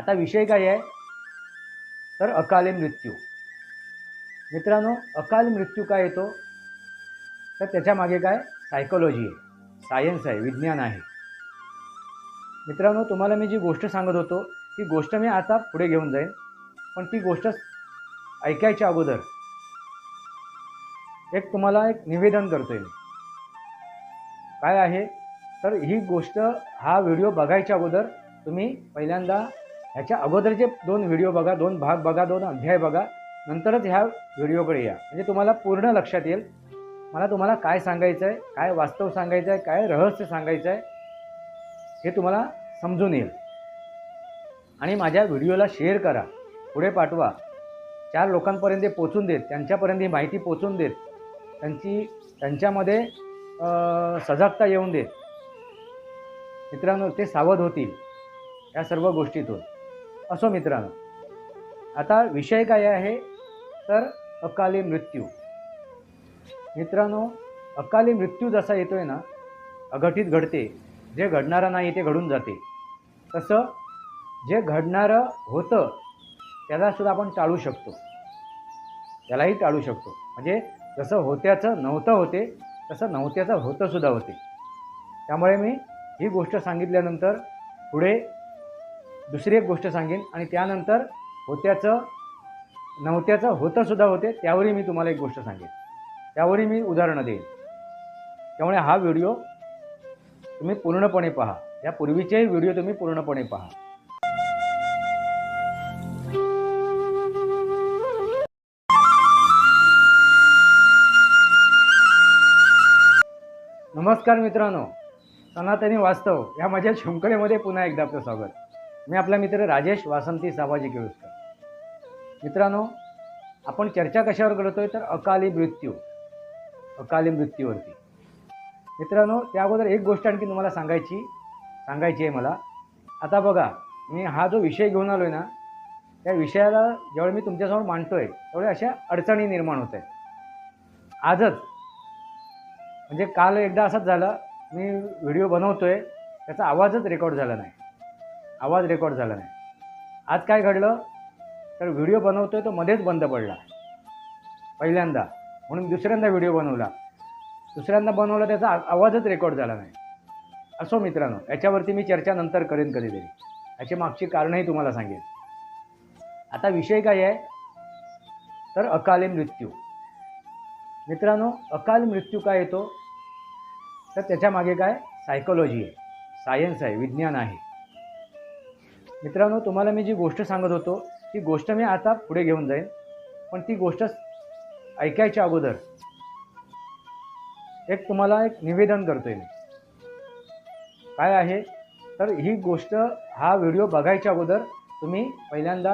आता विषय काय आहे? तर अकाली मृत्यू. मित्रांनो अकाल मृत्यू काय येतो? तर त्याच्यामागे काय? सायकोलॉजी आहे. सायन्स आहे विज्ञान आहे. मित्रांनो तुम्हाला मी जी गोष्ट सांगत होतो ती गोष्ट मी आता पुढे घेऊन जाईन. पण ती गोष्ट ऐकायच्या अगोदर एक तुम्हाला एक निवेदन करतो मी. काय आहे? तर ही गोष्ट हा व्हिडिओ बघायच्या अगोदर तुम्ही पहिल्यांदा ह्याच्या अगोदरचे दोन व्हिडिओ बघा दोन भाग बघा दोन अध्याय बघा. नंतरच ह्या व्हिडिओकडे या. म्हणजे तुम्हाला पूर्ण लक्षात येईल. मला तुम्हाला काय सांगायचं आहे काय वास्तव सांगायचं आहे काय रहस्य सांगायचं आहे हे तुम्हाला समजून येईल. आणि माझ्या व्हिडिओला शेअर करा. पुढे पाठवा. चार लोकांपर्यंत पोचून देत त्यांच्यापर्यंत ही माहिती पोचून देत. त्यांची त्यांच्यामध्ये सजगता सजागता येऊन देत. मित्रांनो ते सावध होतील. या सर्व गोष्टीतून. असो मित्रांनो. आता विषय काय आहे? तर अकाली मृत्यू. मित्रांनो अकाली मृत्यू जसा येतो आहे ना अघटित घडते. जे घडणारं नाही ते घडून जाते. तसं जे घडणारं होतं त्यालासुद्धा आपण टाळू शकतो. त्यालाही टाळू शकतो. म्हणजे जसं होत्याचं नव्हतं होते तसं नव्हत्याचं होतंसुद्धा होते. त्यामुळे मी ही गोष्ट सांगितल्यानंतर पुढे दुसरी एक गोष्ट सांगेन आणि त्यानंतर होत्याचं नव्हत्याचं होतं सुद्धा होते त्यावरही मी तुम्हाला एक गोष्ट सांगेन. त्यावरही मी उदाहरणं देईन. त्यामुळे हा व्हिडिओ तुम्ही पूर्णपणे पहा. या पूर्वीचेही व्हिडिओ तुम्ही पूर्णपणे पहा. नमस्कार मित्रांनो. सनातनी वास्तव या माझ्या शृंखलेमध्ये पुन्हा एकदा आपलं स्वागत. मी आपला मित्र राजेश वासंती साबाजी केळुसकर मित्रांनो आपण चर्चा कशावर करतोय तर अकाली मृत्यू अकाली मृत्यूवरती. मित्रांनो त्या अगोदर एक गोष्ट आणखी तुम्हाला सांगायची सांगायची आहे मला. आता बघा मी हा जो विषय घेऊन आलो आहे ना त्या विषयाला ज्यावेळी मी तुमच्यासमोर मांडतो आहे त्यावेळी अशा अडचणी निर्माण होत आहेत. आजच म्हणजे काल एकदा असंच झालं मी व्हिडिओ बनवतो आहे त्याचा आवाजच रेकॉर्ड झाला नाही. आवाज रेकॉर्ड झाला नाही. आज काय घडलं? तर व्हिडिओ बनवतोय तो मध्येच बंद पडला. पहिल्यांदा. म्हणून दुसऱ्यांदा व्हिडिओ बनवला. दुसऱ्यांदा बनवला त्याचा आ- आवाजच रेकॉर्ड झाला नाही. असो मित्रांनो याच्यावरती मी चर्चा नंतर करेन कधीतरी. याची मागची कारणंही तुम्हाला सांगेन. आता विषय काय आहे? तर अकाली मृत्यू. मित्रांनो अकाल मृत्यू काय येतो तर त्याच्यामागे काय? सायकोलॉजी आहे. सायन्स आहे. विज्ञान आहे. मित्रांनो तुम्हाला मी जी गोष्ट सांगत होतो ती गोष्ट मी आता पुढे घेऊन जाईन. पण ती गोष्ट ऐकायच्या अगोदर एक तुम्हाला एक निवेदन करतोय मी. काय आहे? तर ही गोष्ट हा व्हिडिओ बघायच्या अगोदर तुम्ही पहिल्यांदा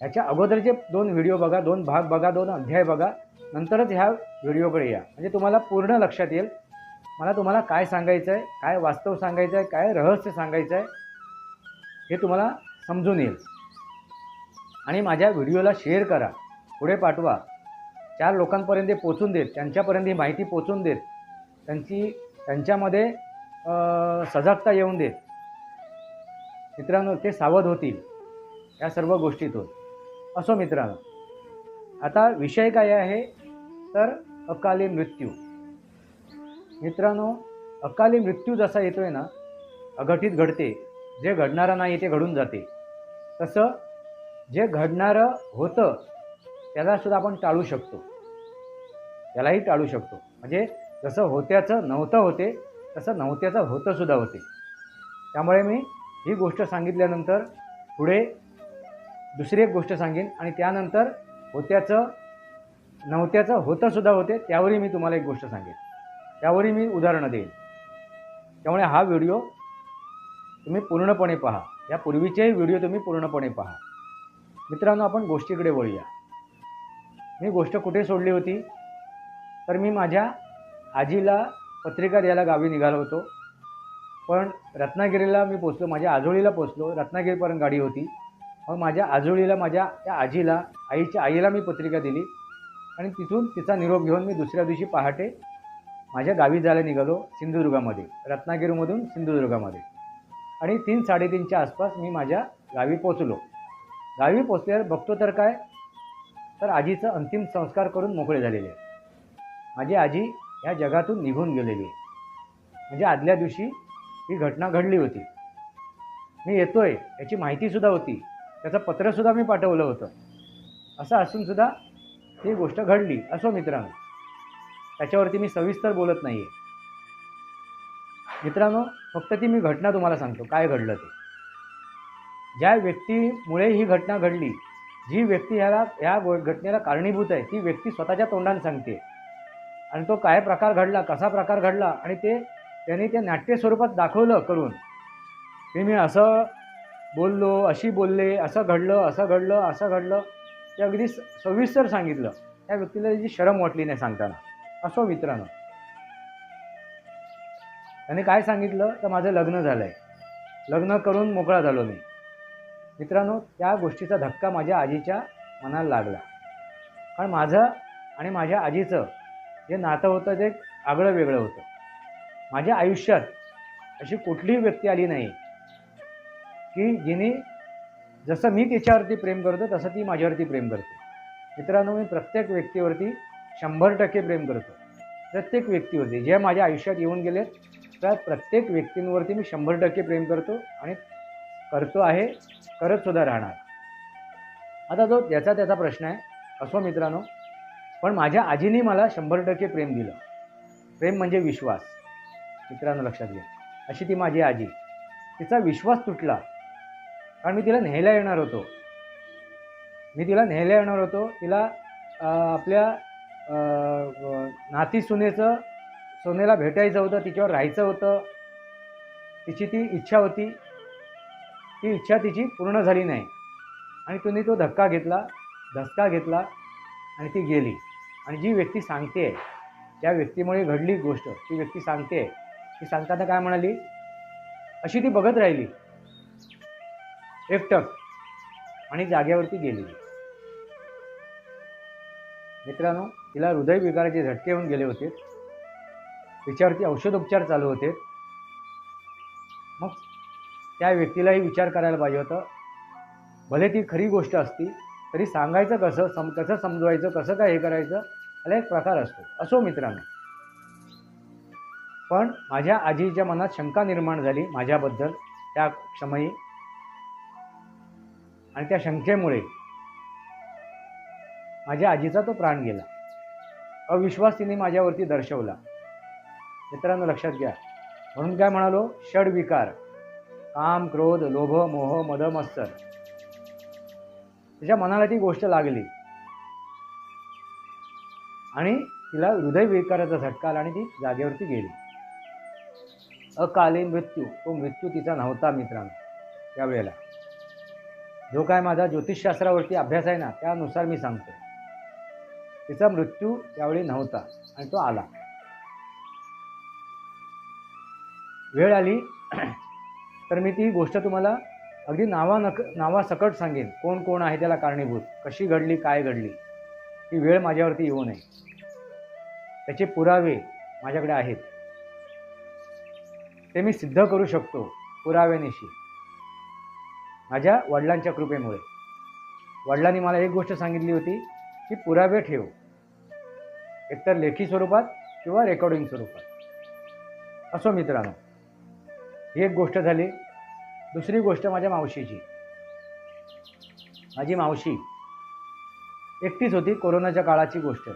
ह्याच्या अगोदरचे दोन व्हिडिओ बघा दोन भाग बघा दोन अध्याय बघा नंतरच ह्या व्हिडिओकडे या. म्हणजे तुम्हाला पूर्ण लक्षात येईल. मला तुम्हाला काय सांगायचं आहे काय वास्तव सांगायचं आहे काय रहस्य सांगायचं आहे हे तुम्हाला समजून येईल. आणि माझ्या व्हिडिओला शेअर करा. पुढे पाठवा. चार लोकांपर्यंत पोचून देत. त्यांच्यापर्यंत ही माहिती पोचून देत. त्यांची त्यांच्यामध्ये सजगता सजागता येऊन देत. मित्रांनो ते सावध होतील. या सर्व गोष्टीतून. असो मित्रांनो आता विषय काय आहे? तर अकाली मृत्यू. मित्रांनो अकाली मृत्यू जसा येतो आहे ना अघटित घडते. जे घडणारं नाही ते घडून जाते. तसं जे घडणारं होतं त्यालासुद्धा आपण टाळू शकतो. त्यालाही टाळू शकतो. म्हणजे जसं होत्याचं नव्हतं होते तसं नव्हत्याचं होतंसुद्धा होते. त्यामुळे मी ही गोष्ट सांगितल्यानंतर पुढे दुसरी एक गोष्ट सांगेन आणि त्यानंतर होत्याचं नव्हत्याचं होतंसुद्धा होते त्यावरही मी तुम्हाला एक गोष्ट सांगेन. त्यावरही मी उदाहरणं देईन. त्यामुळे हा व्हिडिओ तुम्ही पूर्णपणे पहा. या पूर्वीचेही व्हिडिओ तुम्ही पूर्णपणे पहा. मित्रांनो आपण गोष्टीकडे वळूया. मी गोष्ट कुठे सोडली होती? तर मी माझ्या आजीला पत्रिका द्यायला गावी निघालो होतो. पण रत्नागिरीला मी पोचलो माझ्या आजोळीला पोचलो. रत्नागिरीपर्यंत गाडी होती. मग माझ्या आजोळीला माझ्या त्या आजीला आईच्या आईला मी पत्रिका दिली. आणि तिथून तिचा निरोप घेऊन मी दुसऱ्या दिवशी पहाटे माझ्या गावी जायला निघालो सिंधुदुर्गामध्ये रत्नागिरीमधून सिंधुदुर्गामध्ये. आणि तीन साडेतीनच्या आसपास मी माझ्या गावी पोचलो गावी पोचल्यावर बघतो तर काय? तर आजीचं अंतिम संस्कार करून मोकळे झालेले माझी आजी ह्या जगातून निघून गेलेली म्हणजे आदल्या दिवशी ही घटना घडली होती. मी येतोय याची माहितीसुद्धा होती. त्याचं पत्रसुद्धा मी पाठवलं होतं. असं असूनसुद्धा ही गोष्ट घडली असो मित्रांनो. त्याच्यावरती मी सविस्तर बोलत नाही आहे मित्रांनो फक्त ती मी घटना तुम्हाला सांगतो. काय घडलं ते? ज्या व्यक्तीमुळे ही घटना घडली जी व्यक्ती ह्याला ह्या घटनेला कारणीभूत आहे ती व्यक्ती स्वतःच्या तोंडाने सांगते. आणि तो काय प्रकार घडला कसा प्रकार घडला आणि ते त्यांनी ते नाट्य स्वरूपात दाखवलं करून. की मी असं बोललो अशी बोलले असं घडलं असं घडलं असं घडलं. ते अगदी स- सविस्तर सांगितलं. त्या व्यक्तीला त्याची शरम वाटली नाही सांगताना. असो मित्रांनो. त्याने काय सांगितलं? तर माझं लग्न झालं आहे लग्न करून मोकळा झालो मी. मित्रांनो त्या गोष्टीचा धक्का माझ्या आजीच्या मनाला लागला. कारण माझं आणि माझ्या आजीचं जे नातं होतं ते आगळं वेगळं होतं. माझ्या आयुष्यात अशी कुठलीही व्यक्ती आली नाही की जिने जसं मी तिच्यावरती प्रेम करतो तसं ती माझ्यावरती प्रेम करते. मित्रांनो मी प्रत्येक व्यक्तीवरती शंभर टक्के प्रेम करतो. प्रत्येक व्यक्तीवरती. जे माझ्या आयुष्यात येऊन गेलेत त्या प्रत्येक व्यक्तींवरती मी शंभर टक्के प्रेम करतो आणि करतो आहे करतसुद्धा राहणार. आता जो त्याचा त्याचा प्रश्न आहे असो मित्रांनो पण माझ्या आजीने मला शंभर टक्के प्रेम दिलं. प्रेम म्हणजे विश्वास. मित्रांनो लक्षात घ्या. अशी ती माझी आजी. तिचा विश्वास तुटला. कारण मी तिला न्यायला येणार होतो. मी तिला न्यायला येणार होतो. तिला आपल्या नातीसुनेचं नाती सुनेचं सोनेला भेटायचं होतं तिच्यावर राहायचं होतं. तिची ती इच्छा होती. ती इच्छा तिची पूर्ण झाली नाही. आणि तुम्ही तो धक्का घेतला धसका घेतला आणि ती गेली. आणि जी व्यक्ती सांगते आहे त्या व्यक्तीमुळे घडली गोष्ट ती व्यक्ती सांगते ती सांगताना काय म्हणाली? अशी ती बघत राहिली. एकटक आणि जाग्यावरती गेली. मित्रांनो तिला हृदयविकाराचे झटके येऊन गेले होते. तिच्यावरती औषधोपचार चालू होते. मग त्या व्यक्तीलाही विचार करायला पाहिजे होतं. भले ती खरी गोष्ट असती तरी सांगायचं कसं सम कसं समजवायचं कसं काय हे करायचं याला एक प्रकार असतो. असो मित्रांनो. पण माझ्या आजीच्या मनात शंका निर्माण झाली माझ्याबद्दल त्या क्षमयी आणि त्या शंकेमुळे माझ्या आजीचा तो प्राण गेला. अविश्वास तिने माझ्यावरती दर्शवला. मित्रांनो लक्षात घ्या. म्हणून काय म्हणालो? षडविकार काम क्रोध लोभ मोह मद मत्सर तिच्या मनाला ती गोष्ट लागली. आणि तिला हृदयविकाराचा झटका आला आणि ती जागेवरती गेली. अकालीन मृत्यू. तो मृत्यू तिचा नव्हता मित्रांनो त्यावेळेला जो काय माझा ज्योतिषशास्त्रावरती अभ्यास आहे ना त्यानुसार मी सांगतो. तिचा मृत्यू त्यावेळी नव्हता आणि तो आला. वेळ आली तर मी ती गोष्ट तुम्हाला अगदी नावानक नावासकट सांगेन. कोण कोण आहे त्याला कारणीभूत? कशी घडली काय घडली? ती वेळ माझ्यावरती येऊ नये. त्याचे पुरावे माझ्याकडे आहेत. ते मी सिद्ध करू शकतो पुराव्यानिशी. माझ्या वडिलांच्या कृपेमुळे. वडिलांनी मला एक गोष्ट सांगितली होती की पुरावे ठेव. एकतर लेखी स्वरूपात किंवा रेकॉर्डिंग स्वरूपात. असो मित्रांनो. ही एक गोष्ट झाली. दुसरी गोष्ट माझ्या मावशीची. माझी मावशी एकटीच होती कोरोनाच्या काळाची गोष्ट.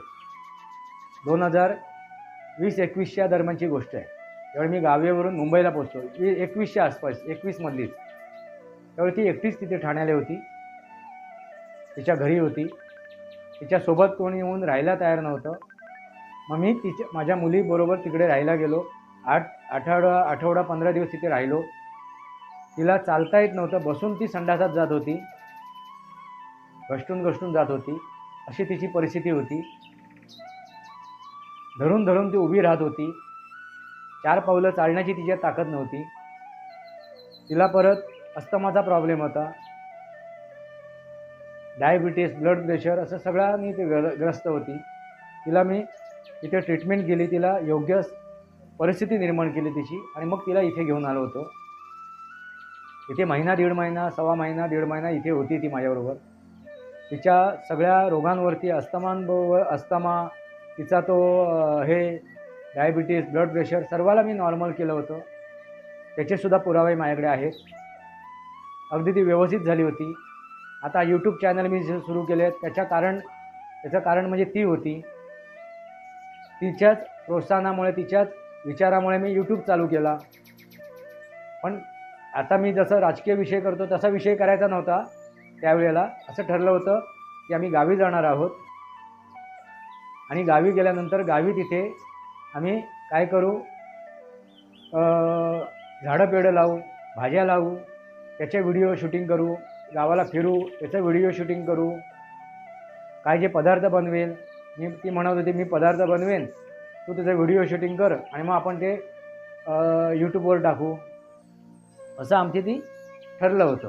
दोन हजार वीस एकवीसच्या दरम्यानची गोष्ट आहे. त्यावेळी मी गावेवरून मुंबईला पोचतो एकवीसच्या आसपास एकवीसमधलीच त्यावेळी ती एकटीच तिथे ठाण्याला होती. तिच्या घरी होती. तिच्यासोबत कोणी येऊन राहायला तयार नव्हतं. मग मी तिच्या माझ्या मुलीबरोबर तिकडे राहायला गेलो. आठ आठवडा आठवडा पंधरा दिवस तिथे राहिलो. तिला चालता येत नव्हतं. बसून ती संडासात जात होती. घष्टून घष्टून जात होती. अशी तिची परिस्थिती होती. धरून धरून ती उभी राहत होती. चार पावलं चालण्याची तिच्यात ताकद नव्हती. तिला परत अस्तमाचा प्रॉब्लेम होता. डायबिटीस ब्लड प्रेशर असं सगळ्यांनी ती ग्र ग्रस्त होती. तिला मी तिथे ट्रीटमेंट केली. तिला योग्य परिस्थिती निर्माण केली तिची आणि मग तिला इथे घेऊन आलो होतो. इथे महिना दीड महिना सव्वा महिना दीड महिना इथे होती ती माझ्याबरोबर. तिच्या सगळ्या रोगांवरती अस्तमांबरोबर अस्तमा तिचा तो हे डायबिटीस ब्लड प्रेशर सर्वाला मी नॉर्मल केलं होतं. त्याचेसुद्धा पुरावे माझ्याकडे आहेत. अगदी ती व्यवस्थित झाली होती. आता यूट्यूब चॅनल मी जे सुरू केले त्याच्या कारण त्याचं कारण म्हणजे ती होती. तिच्याच प्रोत्साहनामुळे तिच्याच विचारामुळे मी यूट्यूब चालू केला. पण आता मी जसं राजकीय विषय करतो तसा विषय करायचा नव्हता त्यावेळेला. असं ठरलं होतं की आम्ही गावी जाणार आहोत. आणि गावी गेल्यानंतर गावी तिथे आम्ही काय करू? झाडं पेडं लावू भाज्या लावू त्याचे व्हिडिओ शूटिंग करू गावाला फिरू त्याचं व्हिडिओ शूटिंग करू. काय जे पदार्थ बनवेल मी ती म्हणत होती मी पदार्थ बनवेन. तू त्याचं व्हिडिओ शूटिंग कर आणि मग आपण ते यूट्यूबवर टाकू. असं आमची ती ठरलं होतं.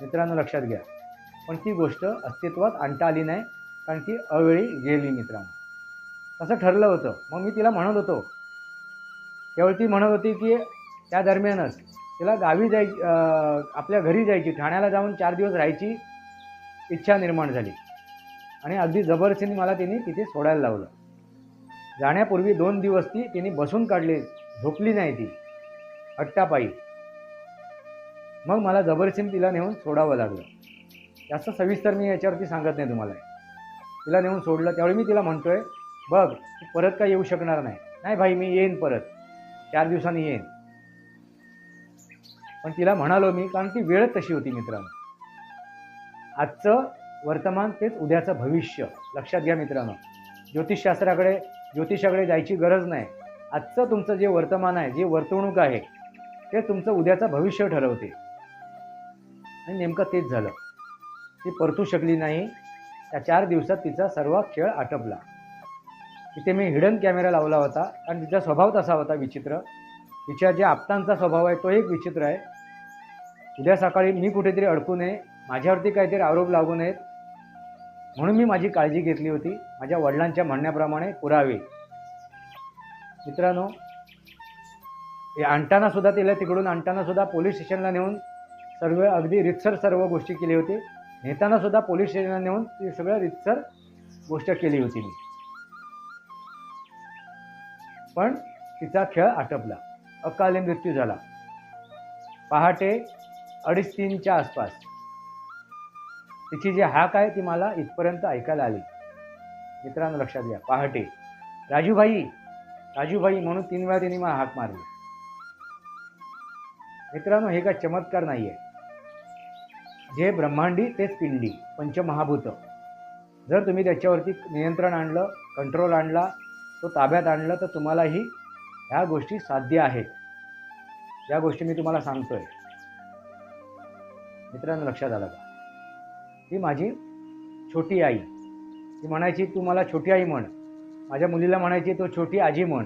मित्रांनो लक्षात घ्या. पण ती गोष्ट अस्तित्वात आणता आली नाही कारण ती अवेळी गेली मित्रांनो. तसं ठरलं होतं. मग मी तिला म्हणत होतो. त्यावेळी ती म्हणत होती की त्या दरम्यानच तिला गावी जाय आपल्या घरी जायची ठाण्याला जाऊन चार दिवस राहायची इच्छा निर्माण झाली. आणि अगदी जबरदस्तीने मला तिने तिथे सोडायला लावलं. जाण्यापूर्वी दोन दिवस ती तिने बसून काढले. झोपली नाही ती. हट्टापायी मग मला जबरदस्तीने तिला नेऊन सोडावं लागलं. जास्त सविस्तर मी याच्यावरती सांगत नाही तुम्हाला. तिला नेऊन सोडलं त्यावेळी मी तिला म्हणतोय बघ तू परत काय येऊ शकणार नाही. नाही भाई मी येईन परत. चार दिवसांनी येईन. पण तिला म्हणालो मी कारण ती वेळ तशी होती मित्रांनो. आजचं वर्तमान तेच उद्याचं भविष्य. लक्षात घ्या मित्रांनो. ज्योतिषशास्त्राकडे ज्योतिषाकडे जायची गरज नाही. आजचं तुमचं जे वर्तमान आहे जे वर्तवणूक आहे ते तुमचं उद्याचं भविष्य ठरवते. आणि नेमकं तेच झालं. ती परतू शकली नाही. त्या चार दिवसात तिचा सर्व खेळ आटपला. तिथे मी हिडन कॅमेरा लावला होता आणि तिचा स्वभाव तसा होता विचित्र. तिच्या जे आप्तांचा स्वभाव आहे तो एक विचित्र आहे. उद्या सकाळी मी कुठेतरी अडकू नये. माझ्यावरती काहीतरी आरोप लागू नयेत. म्हणून मी माझी काळजी घेतली होती. माझ्या वडिलांच्या म्हणण्याप्रमाणे पुरावे. मित्रांनो हे आणताना सुद्धा तिला तिकडून आणताना सुद्धा पोलीस स्टेशनला नेऊन सर्व अगदी रितसर सर्व गोष्टी केली होती. नेताना सुद्धा पोलीस स्टेशनला नेऊन ती सगळं रितसर गोष्ट केली होती मी. पण तिचा खेळ आटपला. अकाली मृत्यू झाला. पहाटे अडीच तीनच्या आसपास. तिची जी हाक आहे ती मला इथपर्यंत ऐकायला आली. मित्रांनो लक्षात घ्या. पहाटे. राजूभाई राजूभाई म्हणून तीन वेळा तिने मला हाक मारली. मित्रांनो हे काय चमत्कार नाही आहे जे ब्रह्मांडी तेच पिंडी पंचमहाभूत. जर तुम्ही त्याच्यावरती नियंत्रण आणलं कंट्रोल आणला तो ताब्यात आणलं तर तुम्हालाही ह्या गोष्टी साध्य आहेत. या गोष्टी मी तुम्हाला सांगतोय. मित्रांनो लक्षात आलं का? ही माझी छोटी आई. ती म्हणायची तू मला छोटी आई म्हण. माझ्या मुलीला म्हणायची तो छोटी आजी म्हण.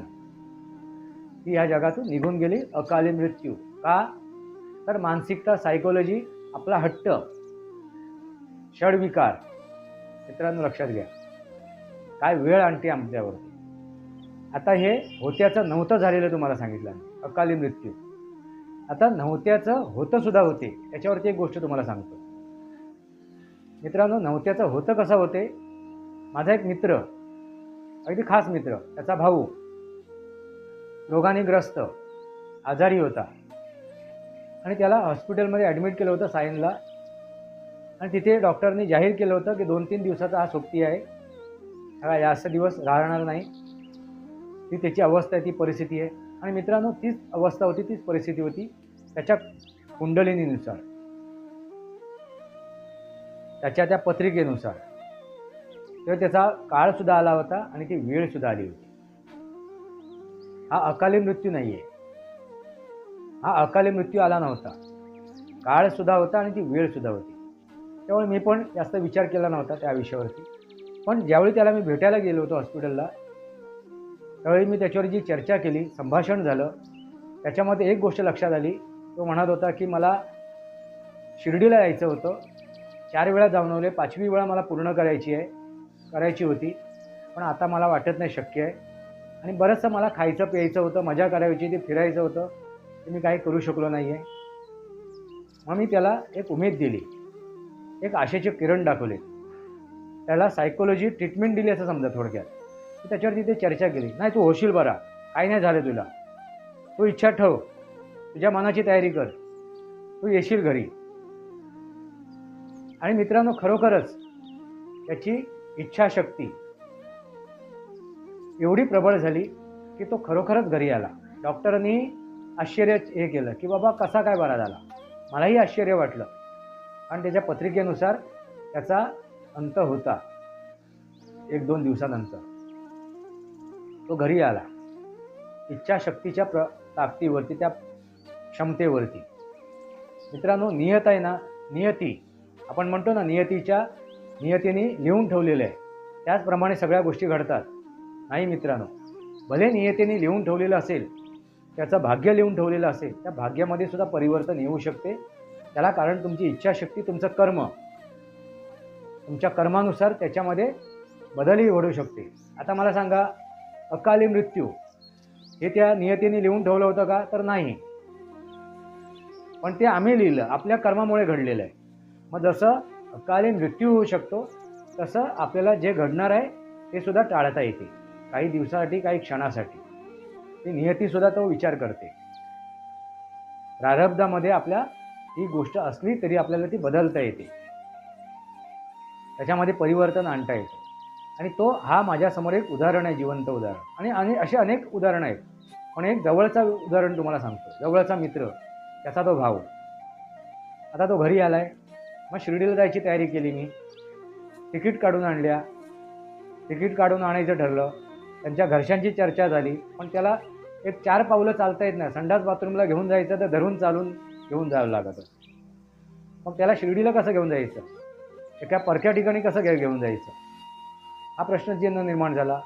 ती ह्या जगातून निघून गेली अकाली मृत्यू. का? तर मानसिकता सायकोलॉजी आपला हट्ट. षडविकार. मित्रांनो लक्षात घ्या. काय वेळ आणते आमच्यावरती. आता हे होत्याचं नव्हतं झालेलं तुम्हाला सांगितलं अकाली मृत्यू. आता नव्हत्याचं होतं सुद्धा होते. त्याच्यावरती एक गोष्ट तुम्हाला सांगतो. मित्रांनो नव्हत्याचं होतं कसं होते? माझा एक मित्र अगदी खास मित्र त्याचा भाऊ रोगाने ग्रस्त आजारी होता. आणि त्याला हॉस्पिटलमध्ये ॲडमिट केलं होतं सायनला. आणि तिथे डॉक्टरनी जाहीर केलं होतं की दोन तीन दिवसाचा हा सोबती आहे. हा जास्त दिवस राहणार नाही. ती त्याची अवस्था आहे ती परिस्थिती आहे. आणि मित्रांनो तीच अवस्था होती तीच परिस्थिती होती त्याच्या कुंडलिनीनुसार. त्याच्या त्या पत्रिकेनुसार. तर त्याचा काळसुद्धा आला होता आणि ती वेळसुद्धा आली होती. हा अकाली मृत्यू नाही आहे हा अकाली मृत्यू आला नव्हता. काळसुद्धा होता आणि ती वेळसुद्धा होती. त्यामुळे मी पण जास्त विचार केला नव्हता त्या विषयावरती. पण ज्यावेळी त्याला मी भेटायला गेलो होतो हॉस्पिटलला त्यावेळी मी त्याच्यावर जी चर्चा केली संभाषण झालं त्याच्यामध्ये एक गोष्ट लक्षात आली. तो म्हणत होता की मला शिर्डीला यायचं होतं. चार वेळा जाऊन आले पाचवी वेळा मला पूर्ण करायची आहे. करायची होती. पण आता मला वाटत नाही शक्य आहे. आणि बरंचसं मला खायचं प्यायचं होतं मजा करायची ते फिरायचं होतं. ते मी काही करू शकलो नाही आहे मग मी त्याला एक उमेद दिली. एक आशेचे किरण दाखवले. त्याला सायकोलॉजी ट्रीटमेंट दिली असं समजा थोडक्यात. त्याच्यावरती त्याच्यावर तिथे चर्चा केली. नाही तू होशील बरा. काही नाही झालं तुला. तू इच्छा ठेव. तुझ्या मनाची तयारी कर. तू येशील घरी. आणि मित्रांनो खरोखरच त्याची इच्छाशक्ती. एवढी प्रबळ झाली की तो खरोखरच घरी आला. डॉक्टरांनी आश्चर्य हे केलं की बाबा कसा काय बरा झाला? मलाही आश्चर्य वाटलं. आणि त्याच्या पत्रिकेनुसार त्याचा अंत होता. एक दोन दिवसानंतर. तो घरी आला. इच्छाशक्तीच्या प्र ताकदीवरती त्या क्षमतेवरती. मित्रांनो नियत आहे ना? नियती. आपण म्हणतो ना नियतीच्या नियतीने लिहून ठेवलेलं आहे. त्याचप्रमाणे सगळ्या गोष्टी घडतात. नाही मित्रांनो भले नियतीने लिहून ठेवलेलं असेल त्याचं भाग्य लिहून ठेवलेलं असेल त्या भाग्यामध्ये सुद्धा परिवर्तन येऊ शकते. त्याला कारण तुमची इच्छाशक्ती तुमचं कर्म तुमच्या कर्मानुसार त्याच्यामध्ये बदलही घडू शकते. आता मला सांगा अकाली मृत्यू हे त्या नियतीने लिहून ठेवलं होतं का? तर नाही. पण ते आम्ही लिहिलं आपल्या कर्मामुळे घडलेलं आहे. मग जसं अकालीन मृत्यू होऊ शकतो तसं आपल्याला जे घडणार आहे ते सुद्धा टाळता येते. काही दिवसासाठी काही क्षणासाठी. ती नियतीसुद्धा तो विचार करते. प्रारब्धामध्ये आपल्या ही गोष्ट असली तरी आपल्याला ती बदलता येते. त्याच्यामध्ये परिवर्तन आणता येतं. आणि तो हा माझ्यासमोर एक उदाहरण आहे जिवंत उदाहरण. आणि आणि असे अनेक उदाहरणं आहेत. पण एक जवळचा उदाहरण तुम्हाला सांगतो. जवळचा मित्र. त्याचा तो भाऊ. आता तो घरी आला आहे मग शिर्डीला जायची तयारी केली मी. तिकीट काढून आणल्या. तिकीट काढून आणायचं ठरलं. त्यांच्या घरच्यांची चर्चा झाली. पण त्याला एक चार पावलं चालता येत नाही. संडास बाथरूमला घेऊन जायचं तर धरून चालून घेऊन जावं लागत. मग त्याला शिर्डीला कसं घेऊन जायचं? एका परक्या ठिकाणी कसं घे घेऊन जायचं? हा प्रश्न प्रश्नचिन्ह निर्माण झाला.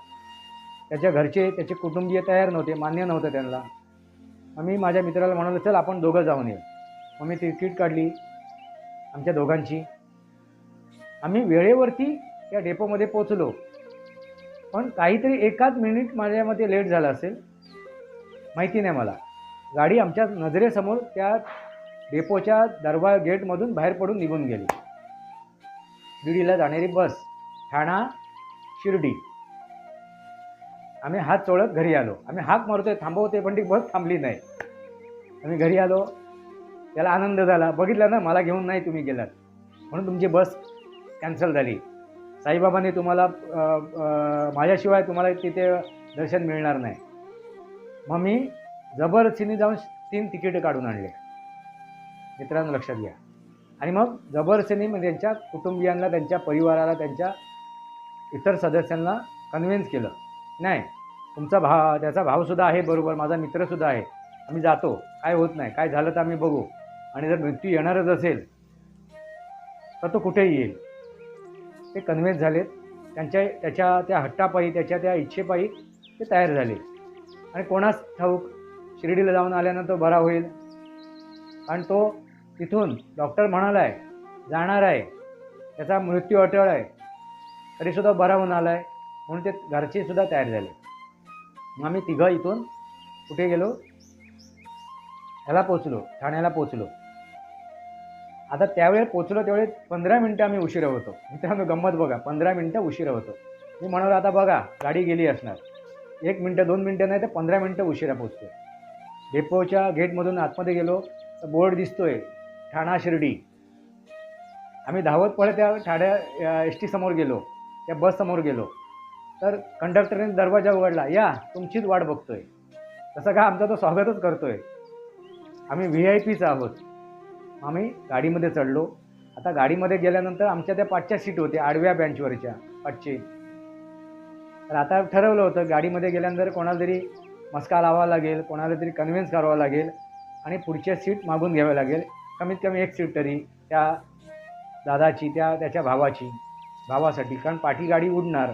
त्याच्या घरचे त्याचे कुटुंबीय तयार नव्हते. मान्य नव्हतं त्यांना. मग मी माझ्या मित्राला म्हणालो चल आपण दोघं जाऊन येऊ. मग मी तिकीट काढली. आमच्या दोघांची. आम्ही वेळेवरती त्या डेपोमध्ये पोचलो पण काहीतरी एकाच मिनिट माझ्यामध्ये लेट झाला असेल. माहिती नाही मला. गाडी आमच्या नजरेसमोर त्या डेपोच्या दरवाजा गेटमधून बाहेर पडून निघून गेली. शिर्डीला जाणारी बस ठाणा शिर्डी. आम्ही हात चोळत घरी आलो. आम्ही हाक मारतोय थांबवतोय पण ती बस थांबली नाही. आम्ही घरी आलो. त्याला आनंद झाला. बघितला ना मला घेऊन नाही तुम्ही गेलात. म्हणून तुमची बस कॅन्सल झाली. साईबाबांनी तुम्हाला माझ्याशिवाय तुम्हाला तिथे दर्शन मिळणार नाही. मग मी जबरदस्तीने जाऊन तीन तिकीटं काढून आणले. मित्रांनो लक्षात घ्या. आणि मग जबरदस्तीने मग त्यांच्या कुटुंबियांना त्यांच्या परिवाराला त्यांच्या इतर सदस्यांना कन्व्हिन्स केलं. नाही तुमचा भाव त्याचा भावसुद्धा आहे बरोबर. माझा मित्रसुद्धा आहे. आम्ही जातो. काय होत नाही. काय झालं तर आम्ही बघू. आणि जर मृत्यू येणारच असेल तर तो कुठेही येईल. ते कन्व्हिन्स झालेत त्यांच्या त्याच्या त्या हट्टापायी त्याच्या त्या इच्छेपायी ते तयार झाले. आणि कोणास ठाऊक शिर्डीला जाऊन आल्यानं तो बरा होईल. आणि तो तिथून डॉक्टर म्हणाला आहे जाणार आहे. त्याचा मृत्यू अटळ आहे. तरीसुद्धा बरा होऊन आला आहे म्हणून ते घरचेसुद्धा तयार झाले. मग आम्ही तिघं इथून कुठे गेलो? ह्याला पोचलो ठाण्याला पोचलो आता त्यावेळेस पोचलो त्यावेळेस पंधरा मिनटं आम्ही उशिरा होतो. मित्रांनो गंमत बघा पंधरा मिनटं उशिरा होतो. मी म्हणालो आता बघा गाडी गेली असणार. एक मिनटं दोन मिनटं नाही तर पंधरा मिनटं उशिरा पोचतो डेपोच्या गेटमधून आतमध्ये गेलो तर बोर्ड दिसतोय ठाणा शिर्डी. आम्ही धावत पळत त्या ठाड्या एस टी समोर गेलो त्या बस समोर गेलो. तर कंडक्टरने दरवाजा उघडला या तुमचीच वाट बघतोय. तसं का आमचा तो स्वागतच करतोय? आम्ही व्ही आय पीच आहोत. आम्ही गाडीमध्ये चढलो. आता गाडीमध्ये गेल्यानंतर आमच्या त्या पाचच्या सीट होत्या आडव्या बेंचवरच्या पाचशे तर आता ठरवलं होतं गाडीमध्ये गेल्यानंतर कोणाला तरी मस्का लावावा लागेल कोणाला तरी कन्व्हिन्स करावं लागेल आणि पुढच्या सीट मागून घ्यावी लागेल. कमीत कमी एक सीट तरी त्या दादाची त्या त्याच्या भावाची भावासाठी. कारण पाठी गाडी उडणार.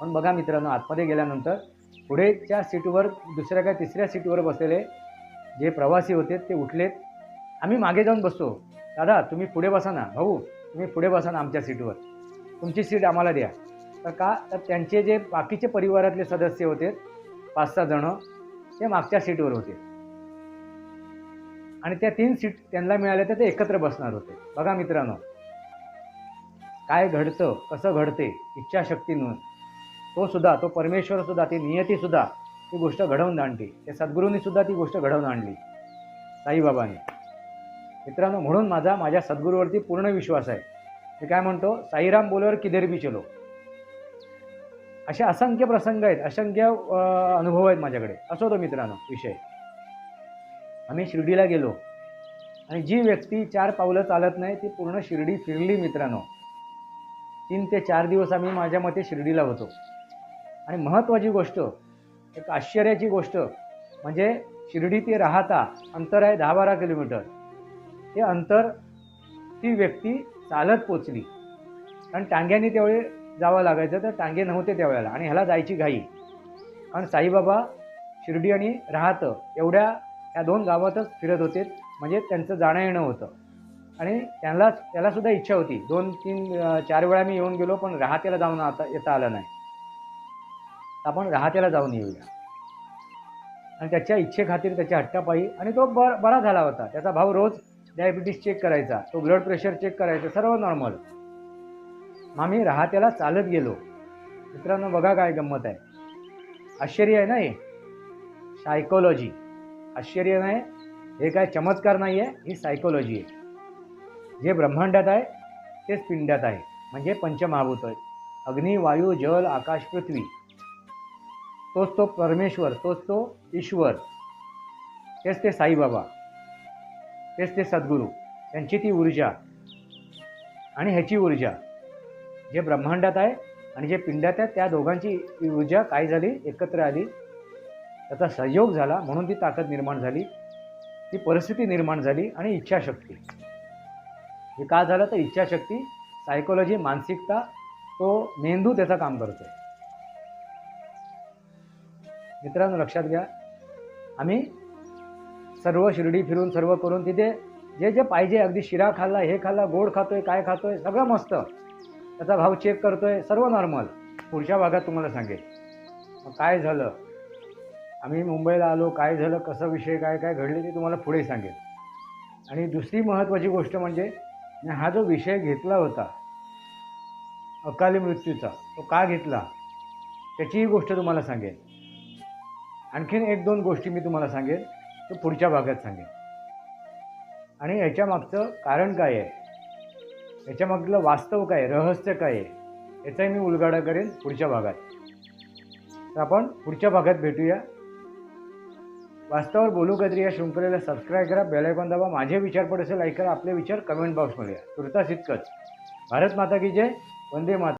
पण बघा मित्रांनो आतमध्ये गेल्यानंतर पुढेच्या सीटवर दुसऱ्या काय तिसऱ्या सीटवर बसलेले जे प्रवासी होते ते उठलेत. आम्ही मागे जाऊन बसतो. दादा तुम्ही पुढे बसा ना. भाऊ तुम्ही पुढे बसा ना आमच्या सीटवर. तुमची सीट आम्हाला द्या. तर का? तर त्यांचे जे बाकीचे परिवारातले सदस्य होते पाच सहा जणं ते मागच्या सीटवर होते. आणि त्या तीन सीट त्यांना मिळाल्या तर ते एकत्र बसणार होते. बघा मित्रांनो. काय घडतं कसं घडते इच्छाशक्तीनं तो सुद्धा तो परमेश्वर सुद्धा ती नियती सुद्धा ती गोष्ट घडवून आणली. त्या सद्गुरूंनी सुद्धा ती गोष्ट घडवून आणली. साईबाबाने. मित्रांनो म्हणून माझा माझ्या सद्गुरूवरती पूर्ण विश्वास आहे. मी काय म्हणतो साईराम बोलवर किधर बी चलो. असे असंख्य प्रसंग आहेत असंख्य अनुभव आहेत माझ्याकडे. असो तो मित्रांनो विषय. आम्ही शिर्डीला गेलो. आणि जी व्यक्ती चार पावलं चालत नाही ती पूर्ण शिर्डी फिरली मित्रांनो. तीन ते चार दिवस आम्ही माझ्या मते शिर्डीला होतो. आणि महत्त्वाची गोष्ट एक आश्चर्याची गोष्ट म्हणजे शिर्डी ते राहता अंतर आहे दहा बारा किलोमीटर. ते अंतर ती व्यक्ती चालत पोचली. कारण टांग्याने त्यावेळी जावं लागायचं तर टांगे नव्हते त्यावेळेला. आणि ह्याला जायची घाई. कारण साईबाबा शिर्डी आणि राहतं एवढ्या या दोन गावातच फिरत होते. म्हणजे त्यांचं जाणं येणं होतं. आणि त्यांना त्यालासुद्धा इच्छा होती. दोन तीन चार वेळा मी येऊन गेलो पण राहत्याला जाऊन आता येता आलं नाही. तर आपण राहत्याला जाऊन येऊया. आणि त्याच्या इच्छेखातीर त्याच्या हट्टापायी आणि तो बर बरा झाला होता. त्याचा भाऊ रोज डायबिटीस चेक करायचा तो ब्लड प्रेशर चेक करायचा सर्व नॉर्मल आम्ही राहत्याला चालत गेलो. मित्रांनो बघा काय गंमत आहे. आश्चर्य आहे ना हे? सायकोलॉजी आश्चर्य नाही? हे काय चमत्कार नाही आहे ही सायकोलॉजी आहे. जे ब्रह्मांडात आहे तेच पिंडात आहे. म्हणजे पंचमहाभूत आहे. अग्नी वायू जल आकाश पृथ्वी. तोच तो परमेश्वर तोच तो ईश्वर. तेच ते साईबाबा. तेच ते सद्गुरू. त्यांची ती ऊर्जा. आणि ह्याची ऊर्जा जे ब्रह्मांडात आहे आणि जे पिंडात आहे त्या दोघांची ती ऊर्जा काय झाली? एकत्र आली. त्याचा सहयोग झाला म्हणून ती ताकद निर्माण झाली. ती परिस्थिती निर्माण झाली आणि इच्छाशक्ती. हे का झालं? तर इच्छाशक्ती सायकोलॉजी मानसिकता तो मेंदू त्याचं काम करतो मित्रांनो लक्षात घ्या. आम्ही सर्व शिर्डी फिरून सर्व करून तिथे जे जे पाहिजे अगदी शिरा खाल्ला हे खाल्ला गोड खातोय काय खातोय सगळं मस्त. त्याचा भाव चेक करतोय सर्व नॉर्मल पुढच्या भागात तुम्हाला सांगेल मग काय झालं? आम्ही मुंबईला आलो काय झालं कसं विषय काय काय घडले ते तुम्हाला पुढे सांगेल आणि दुसरी महत्त्वाची गोष्ट म्हणजे मी हा जो विषय घेतला होता अकाली मृत्यूचा तो का घेतला? त्याचीही गोष्ट तुम्हाला सांगेल आणखीन एक दोन गोष्टी मी तुम्हाला सांगेन. तो पुढच्या भागात सांगेन. आणि याच्या मागचं कारण काय आहे? याच्या मागलं वास्तव काय रहस्य काय आहे? याचाही मी उलगाडा करेन पुढच्या भागात. तर आपण पुढच्या भागात भेटूया. वास्तवावर बोलू कधी या शृंखलेला सबस्क्राईब करा बेलायकॉन दाबा. माझे विचार पड असेल लाईक करा. आपले विचार कमेंट बॉक्समध्ये या. तुर्तास इतकंच. भारत माता की जय. वंदे माता